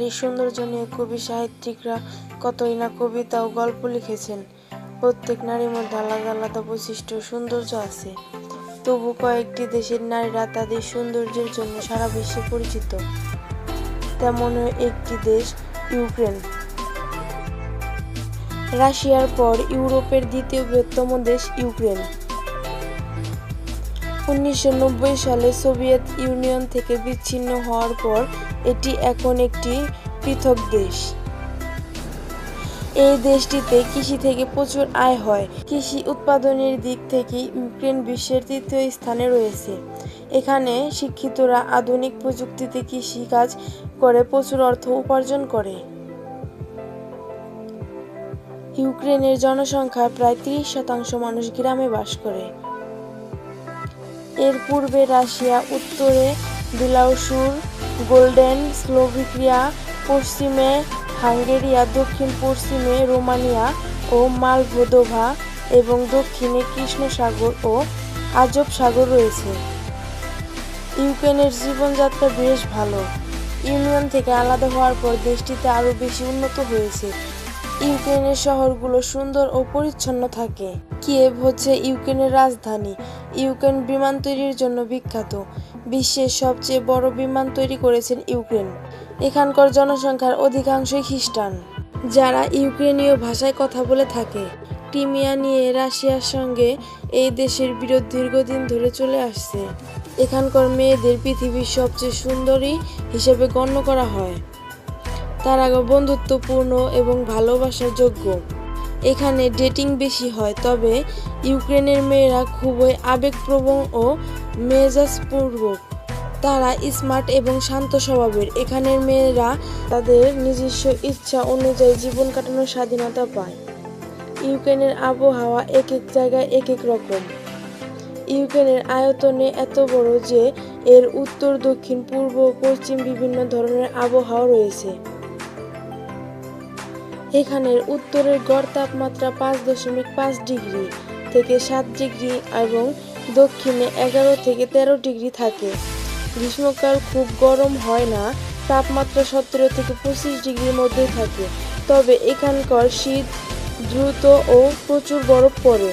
নারীর সৌন্দর্য নিয়ে কবি সাহিত্যিকরা কতই না কবিতা ও গল্প লিখেছেন। প্রত্যেক নারীর মধ্যে আলাদা আলাদা বৈশিষ্ট্য সৌন্দর্য আছে। তবু কয়েকটি দেশের নারীরা তাদের সৌন্দর্যের জন্য সারা বিশ্বে পরিচিত। তেমন একটি দেশ ইউক্রেন। রাশিয়ার পর ইউরোপের দ্বিতীয় বৃহত্তম দেশ ইউক্রেন। উনিশশো নব্বই সালে সোভিয়েত ইউনিয়ন থেকে বিচ্ছিন্ন হওয়ার পর এটি এখন একটি পৃথক দেশ। এই দেশটিতে কৃষি থেকে প্রচুর আয় হয়। কৃষি উৎপাদনের দিক থেকে ইউক্রেন বিশ্বের তৃতীয় স্থানে রয়েছে। এখানে শিক্ষিতরা আধুনিক প্রযুক্তিতে কৃষি কাজ করে প্রচুর অর্থ উপার্জন করে। ইউক্রেনের জনসংখ্যার প্রায় ত্রিশ শতাংশ মানুষ গ্রামে বাস করে। এর পূর্বে রাশিয়া, উত্তরে বিলাউসুর গোল্ডেন স্লোভিক্রিয়া পশ্চিমে হাঙ্গেরিয়া, দক্ষিণ পশ্চিমে রোমানিয়া ও মালভোদোভা এবং দক্ষিণে কৃষ্ণ সাগর ও আজব সাগর রয়েছে। ইউক্রেনের জীবনযাত্রা বেশ ভালো। ইউনিয়ন থেকে আলাদা হওয়ার পর দেশটিতে আরও বেশি উন্নত হয়েছে। ইউক্রেনের শহরগুলো সুন্দর ও পরিচ্ছন্ন থাকে। কিয়েভ হচ্ছে ইউক্রেনের রাজধানী। ইউক্রেন বিমান তৈরির জন্য বিখ্যাত। বিশ্বের সবচেয়ে বড় বিমান তৈরি করেছেন ইউক্রেন। এখানকার জনসংখ্যার অধিকাংশই খ্রিস্টান। যারা ইউক্রেনীয় ভাষায় কথা বলে থাকে। ক্রিমিয়া নিয়ে রাশিয়ার সঙ্গে এই দেশের বিরোধ দীর্ঘদিন ধরে চলে আসছে। এখানকার মেয়েদের পৃথিবীর সবচেয়ে সুন্দরী হিসেবে গণ্য করা হয়। তারা বন্ধুত্বপূর্ণ এবং ভালোবাসার যোগ্য। এখানে ডেটিং বেশি হয়, তবে ইউক্রেনের মেয়েরা খুবই আবেগপ্রবণ ও মেজাজপূর্বক। তারা স্মার্ট এবং শান্ত স্বভাবের। এখানের মেয়েরা তাদের নিজস্ব ইচ্ছা অনুযায়ী জীবন কাটানোর স্বাধীনতা পায়। ইউক্রেনের আবহাওয়া এক এক জায়গায় এক এক রকম। ইউক্রেনের আয়তনে এত বড় যে এর উত্তর, দক্ষিণ, পূর্ব পশ্চিম বিভিন্ন ধরনের আবহাওয়া রয়েছে। এখানের উত্তরের গড় তাপমাত্রা পাঁচ দশমিক পাঁচ ডিগ্রি থেকে সাত ডিগ্রি এবং দক্ষিণে এগারো থেকে তেরো ডিগ্রি থাকে। গ্রীষ্মকাল খুব গরম হয় না, তাপমাত্রা সতেরো থেকে পঁচিশ ডিগ্রির মধ্যে থাকে। তবে এখানকার শীত দ্রুত ও প্রচুর বরফ পড়ে।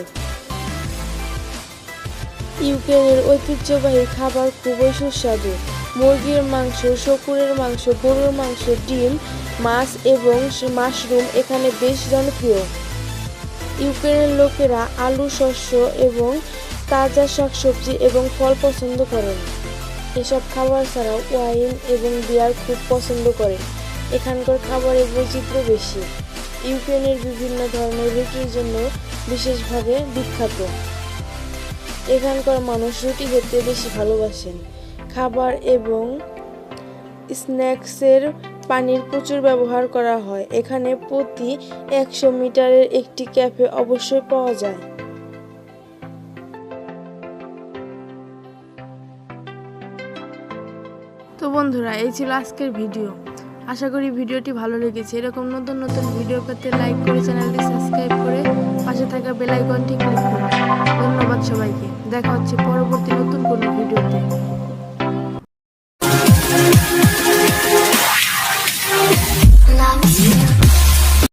ইউক্রেনের ঐতিহ্যবাহী খাবার খুবই সুস্বাদু। মুরগির মাংস শকুরের মাংস, গরুর মাংস, ডিম, মাছ এবং মাশরুম এখানে বেশ জনপ্রিয়। ইউক্রেনের লোকেরা আলু, শস্য এবং তাজা শাকসবজি এবং ফল পছন্দ করেন। এসব খাবার ছাড়াও ওয়াইন এবং বিয়ার খুব পছন্দ করেন। এখানকার খাবারের বৈচিত্র্য বেশি। ইউক্রেনের বিভিন্ন ধরনের রুটির জন্য বিশেষভাবে বিখ্যাত। এখানকার মানুষ রুটি খেতে বেশি ভালোবাসেন। খাবার এবং স্ন্যাক্সের পানির প্রচুর ব্যবহার করা হয়। এখানে প্রতি একশো মিটারের একটি ক্যাফে অবশ্যই পাওয়া যায়। তো বন্ধুরা, এই ছিল আজকের ভিডিও। আশা করি ভিডিওটি ভালো লেগেছে। এরকম নতুন নতুন ভিডিও পেতে লাইক করে চ্যানেলটি সাবস্ক্রাইব করে পাশে থাকা বেল আইকনটি ক্লিক করুন। ধন্যবাদ সবাইকে। দেখা হচ্ছে পরবর্তী নতুন কোনো ভিডিওতে।